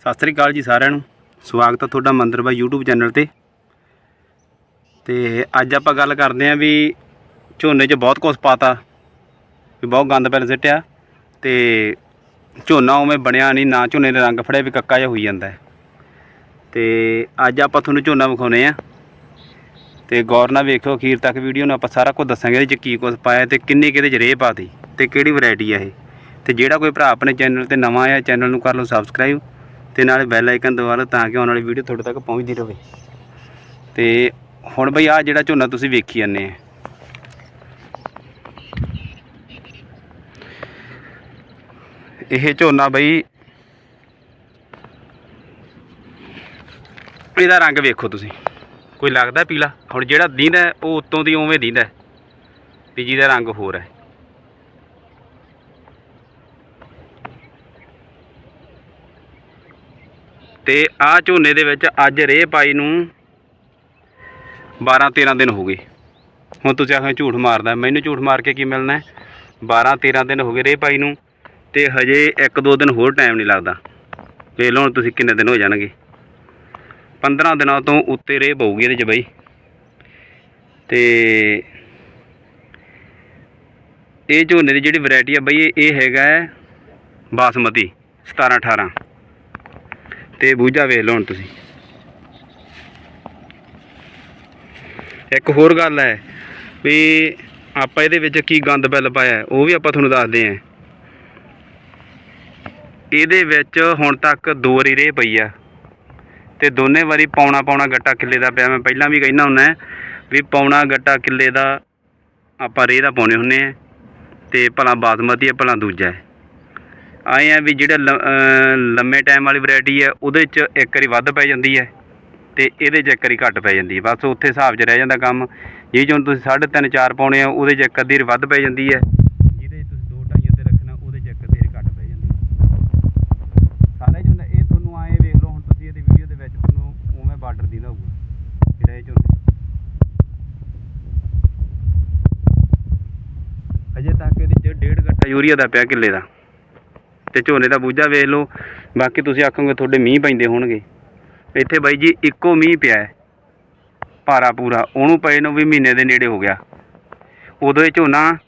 ਸਤਿ ਸ੍ਰੀ ਅਕਾਲ ਜੀ ਸਾਰਿਆਂ ਨੂੰ। ਸਵਾਗਤ ਹੈ ਤੁਹਾਡਾ ਮੰਦਰ ਬਾਈ YouTube ਚੈਨਲ ਤੇ। ਤੇ ਅੱਜ ਆਪਾਂ ਗੱਲ ਕਰਦੇ ਆਂ ਵੀ ਝੋਨੇ 'ਚ ਬਹੁਤ ਕੁਝ ਪਾਤਾ। ਵੀ ਬਹੁਤ ਗੰਦ ਪੈਲ ਸਿੱਟਿਆ। ਤੇ ਝੋਨਾ ਉਵੇਂ ਬਣਿਆ ਨਹੀਂ, ਨਾ ਝੋਨੇ ਦੇ ਰੰਗ ਫੜਿਆ ਵੀ ਕੱਕਾ ਜਿਹਾ ਹੋਈ ਜਾਂਦਾ ਹੈ। ਤੇ ਅੱਜ ਆਪਾਂ ਤੁਹਾਨੂੰ ਝੋਨਾ ਵਿਖਾਉਨੇ ਆ। ਤੇ ਗੌਰ ਨਾਲ ਵੇਖਿਓ, ਅਖੀਰ ਤੱਕ ਵੀਡੀਓ ਨੂੰ ਆਪਾਂ ਸਾਰਾ ਕੁਝ ਦੱਸਾਂਗੇ ਇਹਦੇ 'ਚ ਕੀ ਕੁਝ ਪਾਇਆ ਤੇ ਕਿੰਨੀ ਕਿਹਦੇ 'ਚ ਰੇਹ ਪਾਤੀ ਤੇ ਕਿਹੜੀ ਵੈਰਾਈਟੀ ਆ ਇਹ। ਤੇ ਜਿਹੜਾ ਕੋਈ ਭਰਾ ਆਪਣੇ ਚੈਨਲ ਤੇ ਨਵਾਂ ਆਇਆ, ਚੈਨਲ ਨੂੰ ਕਰ ਲਓ ਸਬਸਕ੍ਰਾਈਬ ਤੇ ਨਾਲ ਬੈਲ ਆਈਕਨ ਦਬਾ ਲਓ ਤਾਂ ਕਿ ਆਉਣ ਵਾਲੀ ਵੀਡੀਓ ਤੁਹਾਡੇ ਤੱਕ ਪਹੁੰਚਦੀ ਰਹੇ ਤੇ ਹੁਣ ਬਈ ਆ ਜਿਹੜਾ ਝੋਨਾ ਤੁਸੀਂ ਵੇਖੀ ਜਾਂਦੇ ਆ। ਇਹ ਝੋਨਾ ਬਈ ਇਹਦਾ ਰੰਗ ਵੇਖੋ ਤੁਸੀਂ। ਕੋਈ ਲੱਗਦਾ ਪੀਲਾ? ਹੁਣ ਜਿਹੜਾ ਦੀਂਦਾ ਉਹ ਉੱਤੋਂ ਦੀ ਉਵੇਂ ਦੀਂਦਾ ਵੀ ਜਿਹਦਾ ਰੰਗ ਹੋਰ ਹੈ। ਤੇ ਆ ਝੋਨੇ ਦੇ ਵਿੱਚ ਅੱਜ ਰੇਹ ਪਾਈ ਨੂੰ 12 13 ਦਿਨ ਹੋ ਗਏ। ਹੁਣ ਤੁਸੀਂ ਆਖੋ ਝੂਠ ਮਾਰਦਾ, ਮੈਨੂੰ ਝੂਠ ਮਾਰ ਕੇ ਕੀ ਮਿਲਣਾ ਹੈ? 12 13 ਦਿਨ ਹੋ ਗਏ ਰੇਹ ਪਾਈ ਨੂੰ ਤੇ ਹਜੇ 1-2 ਦਿਨ ਹੋਰ ਟਾਈਮ ਨਹੀਂ ਲੱਗਦਾ। ਵੇਖ ਲਓ ਹੁਣ ਤੁਸੀਂ ਕਿੰਨੇ ਦਿਨ ਹੋ ਜਾਣਗੇ। 15 ਦਿਨਾਂ ਤੋਂ ਉੱਤੇ ਰੇਹ ਪਊਗੀ ਇਹਦੇ 'ਚ ਬਈ। ਤੇ ਇਹ ਝੋਨੇ ਦੀ ਜਿਹੜੀ ਵੈਰਾਈਟੀ ਆ ਬਈ, ਇਹ- ਹੈਗਾ ਬਾਸਮਤੀ 17 18 ਤੇ ਬੂਝਾ ਵੇਖ ਲਓ ਹੁਣ ਤੁਸੀਂ। ਇੱਕ ਹੋਰ ਗੱਲ ਹੈ ਵੀ ਆਪਾਂ ਇਹਦੇ ਵਿੱਚ ਕੀ ਗੰਦ ਬਿੱਲ ਪਾਇਆ ਉਹ ਵੀ ਆਪਾਂ ਤੁਹਾਨੂੰ ਦੱਸਦੇ ਆਂ ਇਹਦੇ ਵਿੱਚ ਹੁਣ ਤੱਕ ਦੋ ਵਾਰੀ ਰੇਹ ਪਈ ਆ ਤੇ ਦੋਨੇ ਵਾਰੀ ਪੌਣਾ ਪੌਣਾ ਗੱਟਾ ਕਿੱਲੇ ਦਾ ਪਿਆ। ਮੈਂ ਪਹਿਲਾਂ ਵੀ ਕਹਿਣਾ ਹੁੰਦਾ ਵੀ ਪੌਣਾ ਗੱਟਾ ਕਿੱਲੇ ਦਾ ਆਪਾਂ ਰੇਹ ਦਾ ਪਾਉਣੇ ਹੁੰਨੇ ਆ ਤੇ ਭਲਾ ਬਾਸਮਤੀ ਹੈ, ਭਲਾ ਦੂਜਾ ਹੈ। ਆਏ ਆ ਵੀ ਜਿਹੜਾ ਲ- ਲੰਮੇ ਟਾਈਮ ਵਾਲੀ ਵੈਰਾਈਟੀ ਹੈ ਉਹਦੇ 'ਚ ਇੱਕ ਵਾਰੀ ਵੱਧ ਪੈ ਜਾਂਦੀ ਹੈ ਤੇ ਇਹਦੇ 'ਚ ਇੱਕ ਵਾਰੀ ਘੱਟ ਪੈ ਜਾਂਦੀ ਹੈ। ਬਸ ਉੱਥੇ ਹਿਸਾਬ 'ਚ ਰਹਿ ਜਾਂਦਾ ਕੰਮ। ਜੇ ਹੁਣ ਤੁਸੀਂ 3.5 4 ਪਾਉਣੇ ਆ, ਉਹਦੇ 'ਚ ਇੱਕ ਅੱਧੀ ਵਾਰੀ ਵੱਧ ਪੈ ਜਾਂਦੀ ਹੈ। ਜਿਹਦੇ 'ਚ ਤੁਸੀਂ 2 2.5 ਉੱਤੇ ਰੱਖਣਾ, ਉਹਦੇ 'ਚ ਇੱਕ ਅੱਧੀ ਵਾਰੀ ਘੱਟ ਪੈ ਜਾਂਦੀ ਹੈ। ਸਾਰੇ ਝੋਨੇ ਇਹ ਤੁਹਾਨੂੰ ਆਏ ਵੇਖ ਲਓ, ਹੁਣ ਤੁਸੀਂ ਇਹਦੀ ਵੀਡੀਓ ਦੇ ਵਿੱਚ ਤੁਹਾਨੂੰ ਉਵੇਂ ਬਾਰਡਰ ਦਿੰਦਾ ਹੋਊਗਾ ਜਿਹੜਾ ਇਹ ਝੋਨੇ ਅਜੇ ਤੱਕ ਇਹਦੇ 'ਚ ਡੇਢ ਘੱਟਾ ਯੂਰੀਆ ਦਾ ਪਿਆ ਕਿੱਲੇ ਦਾ। ਤੇ ਝੋਨੇ ਦਾ ਬੂਝਾ ਵੇਖ ਲਓ। ਬਾਕੀ ਤੁਸੀਂ ਆਖੋਗੇ ਤੁਹਾਡੇ ਮੀਂਹ ਪੈਂਦੇ ਹੋਣਗੇ। ਇੱਥੇ ਬਾਈ ਜੀ ਇੱਕੋ ਮੀਂਹ ਪਿਆ ਹੈ। ਭਾਰਾ ਪੂਰਾ। ਉਹਨੂੰ ਪਏ ਨੂੰ ਵੀ ਮਹੀਨੇ ਦੇ ਨੇੜੇ ਹੋ ਗਿਆ। ਉਦੋਂ ਇਹ ਝੋਨਾ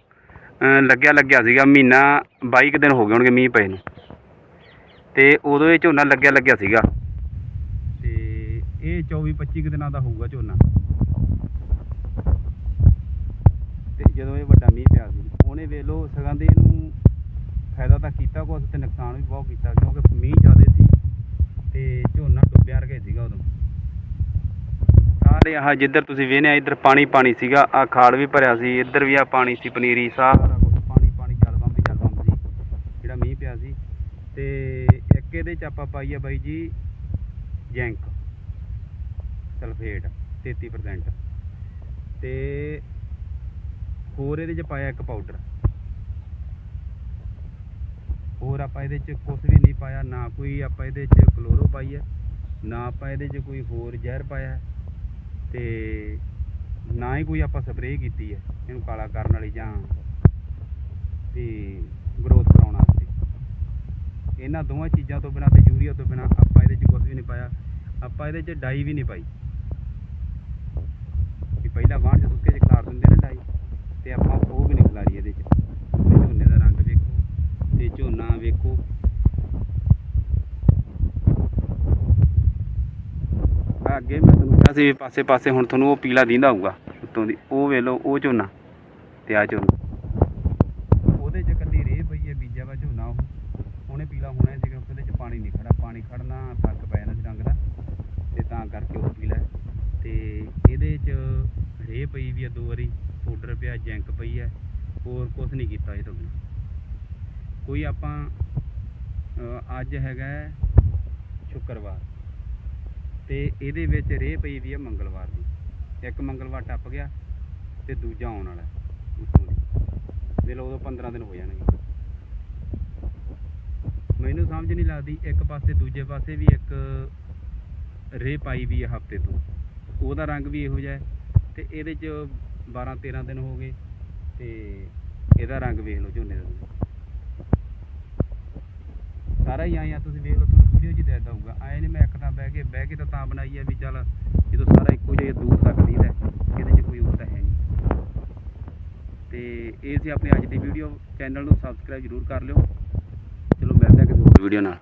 ਲੱਗਿਆ ਲੱਗਿਆ ਸੀਗਾ। ਮਹੀਨਾ 22 ਕੁ ਦਿਨ ਹੋ ਗਏ ਹੋਣਗੇ ਮੀਂਹ ਪਏ ਨੂੰ। ਤੇ ਉਦੋਂ ਇਹ ਝੋਨਾ ਲੱਗਿਆ ਲੱਗਿਆ ਸੀਗਾ। ਤੇ ਇਹ 24 25 ਕੁ ਦਿਨਾਂ ਦਾ ਹੋਊਗਾ ਝੋਨਾ। ਤੇ ਜਦੋਂ ਇਹ ਵੱਡਾ ਮੀਂਹ ਪਿਆ ਸੀ, ਉਹਨੇ ਵੇਖ ਲਓ, ਸਗਾਂ ਦੇ ਇਹਨੂੰ ਫਾਇਦਾ ਤਾਂ ਕੀਤਾ ਕੁਛ ਤੇ ਨੁਕਸਾਨ ਵੀ ਬਹੁਤ ਕੀਤਾ ਕਿਉਂਕਿ ਮੀਂਹ ਜ਼ਿਆਦੇ ਸੀ ਤੇ ਝੋਨਾ ਡੁੱਬਿਆ ਰਗੇ ਸੀਗਾ ਉਦੋਂ। ਸਾਰੇ ਆਹ ਜਿੱਧਰ ਤੁਸੀਂ ਵੇਖਿਆ ਇੱਧਰ ਪਾਣੀ ਪਾਣੀ ਸੀਗਾ ਆ ਖਾਲ ਵੀ ਭਰਿਆ ਸੀ ਇੱਧਰ ਵੀ ਆ ਪਾਣੀ ਸੀ ਪਨੀਰੀ ਸਾਰਾ ਕੁਝ ਪਾਣੀ ਪਾਣੀ ਜਲ ਬੰਬ ਹੀ ਜਲ ਬੰਬ ਸੀ ਜਿਹੜਾ ਮੀਂਹ ਪਿਆ ਸੀ। ਤੇ ਇੱਕ ਇਹਦੇ ਚ ਆਪਾਂ ਪਾਈ ਆ ਬਾਈ ਜੀ ਜੈਂਕ ਸਲਫੇਟ 33% ਤੇ ਹੋਰ ਇਹਦੇ ਚ ਪਾਇਆ ਇੱਕ ਪਾਊਡਰ। ਹੋਰ ਆਪਾਂ ਇਹਦੇ ਚ ਕੁਝ ਵੀ ਨਹੀਂ ਪਾਇਆ, ਨਾ ਕੋਈ ਆਪਾਂ ਇਹਦੇ ਚ ਕਲੋਰੋ ਪਾਈ ਹੈ, ਨਾ ਆਪਾਂ ਇਹਦੇ ਚ ਕੋਈ ਹੋਰ ਜ਼ਹਿਰ ਪਾਇਆ ਹੈ ਤੇ ਨਾ ਹੀ ਕੋਈ ਆਪਾਂ ਸਪਰੇਅ ਕੀਤੀ ਹੈ ਇਹਨੂੰ ਕਾਲਾ ਕਰਨ ਵਾਲੀ ਜਾਂ ਤੇ ਗਰੋਥ ਕਰਾਉਣ ਵਾਸਤੇ। ਇਹਨਾਂ ਦੋਵਾਂ ਚੀਜ਼ਾਂ ਤੋਂ ਬਿਨਾਂ ਤੇ ਯੂਰੀਆ ਤੋਂ ਬਿਨਾਂ ਆਪਾਂ ਇਹਦੇ 'ਚ ਕੁਝ ਵੀ ਨਹੀਂ ਪਾਇਆ, ਆਪਾਂ ਇਹਦੇ 'ਚ ਡਾਈ ਵੀ ਨਹੀਂ ਪਾਈ। ਕਿ ਪਹਿਲਾਂ ਵਾਣ 'ਚ ਸੁੱਕੇ 'ਚ ਖਿਲਾਰ ਦਿੰਦੇ ਨੇ ਡਾਈ ਤੇ ਆਪਾਂ ਉਹ ਵੀ ਨਹੀਂ ਖਿਲਾਰੀ ਇਹਦੇ 'ਚ ਤੁਸੀਂ ਝੋਨੇ ਦਾ ਰੰਗ ਵੇਖੋ ਤੇ ਝੋਨਾ ਵੇਖੋ। ਅੱਗੇ ਮੈਂ ਤੁਹਾਨੂੰ ਕਿਹਾ ਸੀ ਪਾਸੇ ਪਾਸੇ ਹੁਣ ਤੁਹਾਨੂੰ ਉਹ ਪੀਲਾ ਦਿੰਦਾ ਹੋਊਗਾ ਉੱਤੋਂ ਦੀ। ਉਹ ਵੇਖ ਲਓ, ਉਹ ਝੋਨਾ ਤੇ ਆ ਝੋਨਾ। ਉਹਦੇ 'ਚ ਕੱਲੀ ਰੇਹ ਪਈ ਹੈ ਬੀਜਾ ਵਾ ਝੋਨਾ ਉਹ। ਉਹਨੇ ਪੀਲਾ ਹੋਣਾ ਸੀ ਕਿਉਂਕਿ ਉਹਦੇ 'ਚ ਪਾਣੀ ਨਹੀਂ ਖੜਾ। ਪਾਣੀ ਖੜਨਾ ਫ਼ਰਕ ਪੈ ਜਾਂਦਾ ਸੀ ਰੰਗ ਦਾ। ਤੇ ਤਾਂ ਕਰਕੇ ਉਹ ਪੀਲਾ ਹੈ। ਤੇ ਇਹਦੇ 'ਚ ਰੇਹ ਪਈ ਵੀ ਆ ਦੋ ਵਾਰੀ। ਪਾਊਡਰ ਪਿਆ, ਜੈਂਕ ਪਈ ਹੈ। ਹੋਰ ਕੁਝ ਨਹੀਂ ਕੀਤਾ ਇਹ ਤੋਂ ਬਿਨਾਂ। ਕੋਈ ਆਪਾਂ ਅੱਜ ਹੈਗਾ ਸ਼ੁੱਕਰਵਾਰ। ਤੇ ਇਹਦੇ ਵਿੱਚ ਰੇਹ ਪਈ ਵੀ ਹੈ ਮੰਗਲਵਾਰ ਦੀ। ਇੱਕ ਮੰਗਲਵਾਰ ਟੱਪ ਗਿਆ ਤੇ ਦੂਜਾ ਆਉਣ ਵਾਲਾ ਹੈ ਉੱਤੋਂ ਦੀ। ਦੇ ਲਓ, ਉਦੋਂ 15 ਦਿਨ ਹੋ ਜਾਣਗੇ। ਮੈਨੂੰ ਸਮਝ ਨਹੀਂ ਲੱਗਦੀ, ਇੱਕ ਪਾਸੇ ਦੂਜੇ ਪਾਸੇ ਵੀ ਇੱਕ ਰੇਹ ਪਾਈ ਵੀ ਹੈ ਹਫ਼ਤੇ ਤੋਂ। ਉਹਦਾ ਰੰਗ ਵੀ ਇਹੋ ਜਿਹਾ ਹੈ ਤੇ ਇਹਦੇ 'ਚ 12 13 ਦਿਨ ਹੋ ਗਏ ਤੇ ਇਹਦਾ ਰੰਗ ਵੇਖ ਲਓ ਝੋਨੇ ਦਾ। ਸਾਰਾ ਹੀ ਆਏ ਆ, ਤੁਸੀਂ ਵੇਖ ਲਓ, ਤੁਹਾਨੂੰ ਵੀਡੀਓ 'ਚ ਦੇ ਦਊਗਾ ਆਏ ਨੇ, ਮੈਂ ਇੱਕ ਤਾਂ ਬਹਿ ਕੇ ਬਹਿ ਕੇ ਤਾਂ ਤਾਂ ਬਣਾਈ ਆ ਵੀ ਚੱਲ ਜਦੋਂ ਸਾਰਾ ਇੱਕੋ ਜਿਹਾ ਦੂਰ ਤੱਕ ਦੀਦਾ ਇਹਦੇ 'ਚ ਕੋਈ ਹੋਰ ਤਾਂ ਹੈ ਨਹੀਂ ਤੇ ਇਹ ਸੀ ਆਪਣੀ ਅੱਜ ਦੀ ਵੀਡੀਓ ਚੈਨਲ ਨੂੰ ਸਬਸਕ੍ਰਾਈਬ ਜ਼ਰੂਰ ਕਰ ਲਿਓ। ਚਲੋ ਮਿਲਦੇ ਹਾਂ ਕਿਸੇ ਹੋਰ ਵੀਡੀਓ ਨਾਲ।